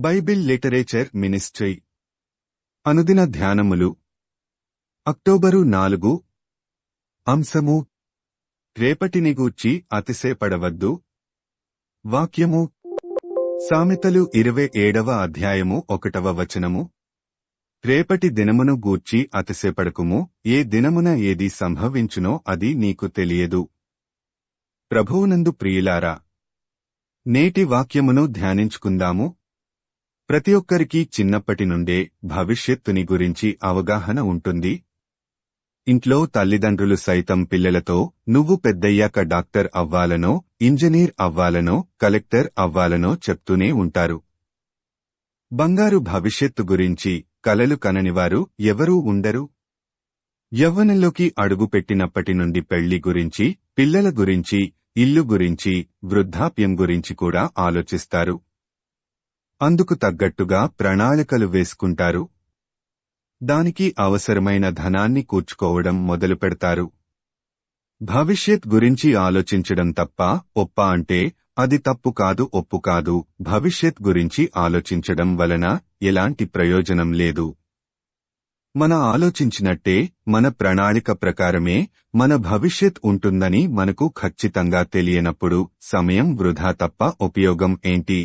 Bible literature ministry. అనుదిన ధ్యానములు. October నాలుగు. అంశము. రేపటిని గూర్చి అతిశయపడవద్దు. వాక్యము. సామెతలు ఇరవై ఏడవ అధ్యాయము ఒకటవ వచనము. రేపటి దినమును గూర్చి అతిశయపడకుము. ఏ దినమున ఏది సంభవించునో అది నీకు తెలియదు. ప్రభువునందు ప్రియులారా నేటి వాక్యమును ధ్యానించుకుందాము. ప్రతి ఒక్కరికి చిన్నప్పటి నుండే భవిష్యత్తుని గురించి అవగాహన ఉంటుంది. ఇంట్లో తల్లిదండ్రులు సైతం పిల్లలతో నువ్వు పెద్దయ్యాక డాక్టర్ అవ్వాలనో ఇంజనీర్ అవ్వాలనో కలెక్టర్ అవ్వాలనో చెప్తూనే ఉంటారు. బంగారు భవిష్యత్తు గురించి కలలు కననివారు ఎవరూ ఉండరు. యవ్వనంలోకి అడుగుపెట్టినప్పటి నుండి పెళ్ళి గురించి పిల్లల గురించి ఇల్లు గురించి వృద్ధాప్యం గురించి కూడా ఆలోచిస్తారు. అందుకు తగ్గట్టుగా ప్రణాళికలు వేసుకుంటారు. దానికి అవసరమైన ధనాన్ని కూర్చుకోవడం మొదలు పెడతారు. భవిష్యత్ గురించి ఆలోచించడం తప్ప ఒప్ప అంటే అది తప్పు కాదు ఒప్పు కాదు. భవిష్యత్ గురించి ఆలోచించడం వలన ఎలాంటి ప్రయోజనం లేదు. మన ఆలోచించినట్టే మన ప్రణాళిక ప్రకారమే మన భవిష్యత్ ఉంటుందని మనకు ఖచ్చితంగా తెలియనప్పుడు సమయం వృధా తప్ప ఉపయోగం ఏంటి?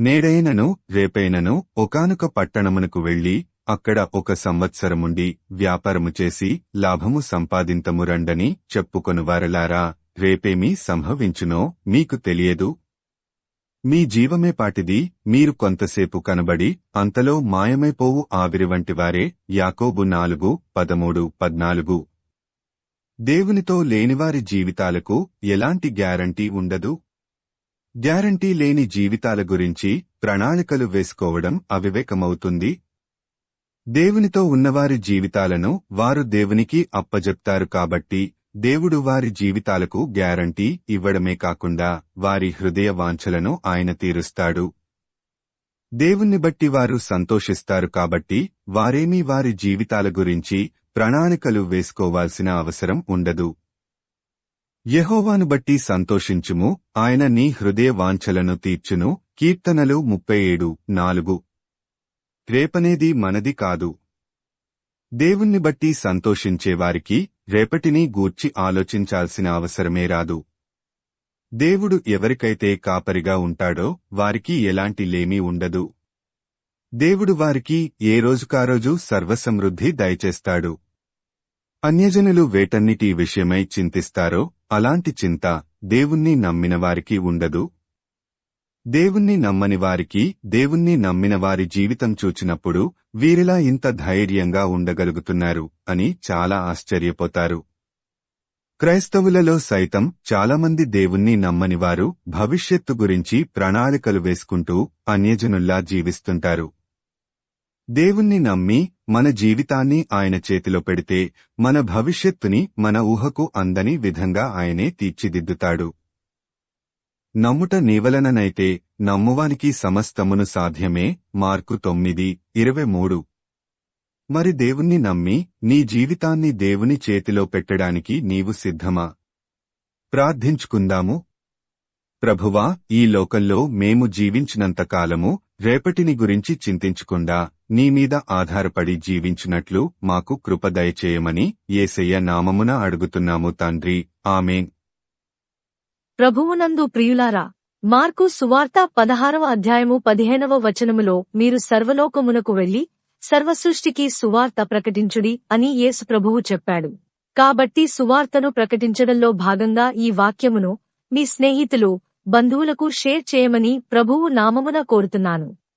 నేడైనను రేపైనను ఒకానొక పట్టణమునకు వెళ్ళి అక్కడ ఒక సంవత్సరముండి వ్యాపారము చేసి లాభము సంపాదింతము రండని చెప్పుకొనువారలారా రేపేమీ సంభవించునో మీకు తెలియదు? మీ జీవమే పాటిది మీరు కొంతసేపు కనబడి అంతలో మాయమైపోవు ఆవిరి వంటివారే యాకోబు నాలుగు పదమూడు పద్నాలుగు. దేవునితో లేనివారి జీవితాలకు ఎలాంటి గ్యారంటీ ఉండదు? గ్యారంటీ లేని జీవితాల గురించి ప్రణాళికలు వేసుకోవడం అవివేకమవుతుంది. దేవునితో ఉన్నవారి జీవితాలను వారు దేవునికి అప్పజెప్తారు కాబట్టి దేవుడు వారి జీవితాలకు గ్యారంటీ ఇవ్వడమే కాకుండా వారి హృదయ వాంఛలను ఆయన తీరుస్తాడు. దేవుణ్ణి బట్టి వారు సంతోషిస్తారు కాబట్టి వారేమీ వారి జీవితాల గురించి ప్రణాళికలు వేసుకోవాల్సిన అవసరం ఉండదు. యహోవాను బట్టి సంతోషించుము ఆయన నీ హృదయ వాంఛలను తీర్చును. కీర్తనలు ముప్పై ఏడు నాలుగు. రేపనేది మనది కాదు. దేవుణ్ణి బట్టి సంతోషించేవారికి రేపటిని గూర్చి ఆలోచించాల్సిన అవసరమే రాదు. దేవుడు ఎవరికైతే కాపరిగా ఉంటాడో వారికి ఎలాంటి లేమీ ఉండదు. దేవుడు వారికి ఏ రోజుకారోజు సర్వసమృద్ధి దయచేస్తాడు. అన్యజనులు వేటన్నిటి విషయమై చింతిస్తారో అలాంటి చింత దేవుణ్ణి నమ్మిన వారికి ఉండదు. దేవుణ్ణి నమ్మని వారికి దేవుణ్ణి నమ్మిన వారి జీవితం చూచినప్పుడు వీరిలా ఇంత ధైర్యంగా ఉండగలుగుతున్నారు అని చాలా ఆశ్చర్యపోతారు. క్రైస్తవులలో సైతం చాలామంది దేవుణ్ణి నమ్మని వారు భవిష్యత్తు గురించి ప్రణాళికలు వేసుకుంటూ అన్యజనుల్లా జీవిస్తుంటారు. దేవుణ్ణి నమ్మి మన జీవితాన్ని ఆయన చేతిలో పెడితే మన భవిష్యత్తుని మన ఊహకు అందని విధంగా ఆయనే తీర్చిదిద్దుతాడు. నమ్ముట నీవలననైతే నమ్మువానికి సమస్తమును సాధ్యమే. మార్కు తొమ్మిది ఇరవై మూడు. మరి దేవుణ్ణి నమ్మి నీ జీవితాన్ని దేవుని చేతిలో పెట్టడానికి నీవు సిద్ధమా? ప్రార్థించుకుందాము. ప్రభువా ఈ లోకంలో మేము జీవించినంతకాలము రేపటిని గురించి చింతించకుండా నీ మీద ఆధారపడి జీవించినట్లు మాకు కృపదయచేయమని ఏసయ్య నామమున అడుగుతున్నాము తండ్రి. ఆమెన్. ప్రభువునందు ప్రియులారా మార్కు సువార్త పదహారవ అధ్యాయము పదిహేనవ వచనములో మీరు సర్వలోకమునకు వెళ్ళి సర్వసృష్టికి సువార్త ప్రకటించుడి అని యేసు ప్రభువు చెప్పాడు. కాబట్టి సువార్తను ప్రకటించడంలో భాగంగా ఈ వాక్యమును మీ స్నేహితులు బంధువులకు షేర్ చేయమని ప్రభువు నామమున కోరుతున్నాను.